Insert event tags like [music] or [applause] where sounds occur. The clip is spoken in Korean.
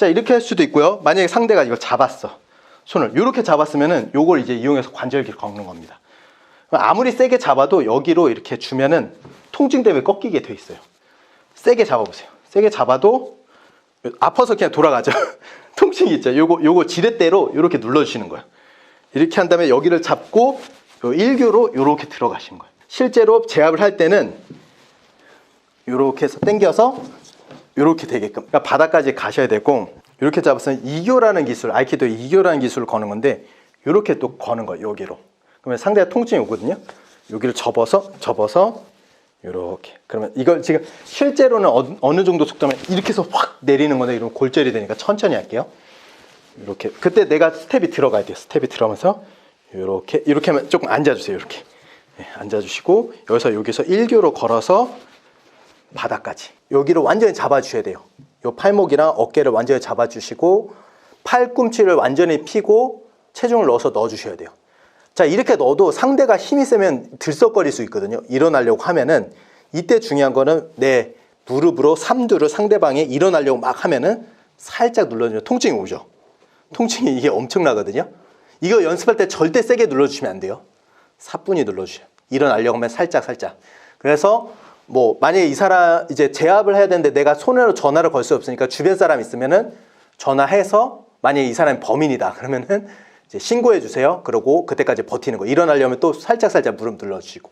자 이렇게 할 수도 있고요. 만약에 상대가 이걸 잡았어. 손을 이렇게 잡았으면은 요걸 이제 이용해서 관절기를 꺾는 겁니다. 아무리 세게 잡아도 여기로 이렇게 주면은 통증 때문에 꺾이게 돼 있어요. 세게 잡아보세요. 세게 잡아도 아파서 그냥 돌아가죠. [laughs] 통증이 있죠. 요거 요거 지렛대로 이렇게 눌러주시는 거예요. 이렇게 한 다음에 여기를 잡고 요 일교로 이렇게 들어가신 거예요. 실제로 제압을 할 때는 이렇게 해서 당겨서 이렇게 되게끔. 그러니까 바닥까지 가셔야 되고 이렇게 잡았으면 이교라는 기술 아이키도 이교라는 기술을 거는 건데 이렇게 또 거는 거예요 여기로. 그러면 상대가 통증이 오거든요. 여기를 접어서 접어서 이렇게. 그러면 이걸 지금 실제로는 어, 어느 정도 속도면 이렇게 해서 확 내리는 건데 이러면 골절이 되니까 천천히 할게요. 이렇게. 그때 내가 스텝이 들어가야 돼요. 스텝이 들어가면서 이렇게 이렇게 하면 조금 앉아주세요 이렇게. 네, 앉아주시고 여기서 여기서 일교로 걸어서 바닥까지. 여기를 완전히 잡아주셔야 돼요. 요 팔목이랑 어깨를 완전히 잡아주시고 팔꿈치를 완전히 펴고 체중을 넣어서 넣어주셔야 돼요. 자 이렇게 넣어도 상대가 힘이 세면 들썩거릴 수 있거든요. 일어나려고 하면은. 이때 중요한 거는 내 무릎으로 삼두를 상대방이 일어나려고 막 하면은 살짝 눌러주면 통증이 오죠. 통증이 이게 엄청나거든요. 이거 연습할 때 절대 세게 눌러주시면 안 돼요. 사뿐히 눌러주셔요. 일어나려고 하면 살짝 살짝. 그래서 뭐 만약에 이 사람 이제 제압을 해야 되는데 내가 손으로 전화를 걸 수 없으니까 주변 사람 있으면은 전화해서 만약에 이 사람이 범인이다 [laughs] 그러면은 이제 신고해 주세요. 그러고 그때까지 버티는 거. 일어나려면 또 살짝 살짝 무릎 눌러주시고.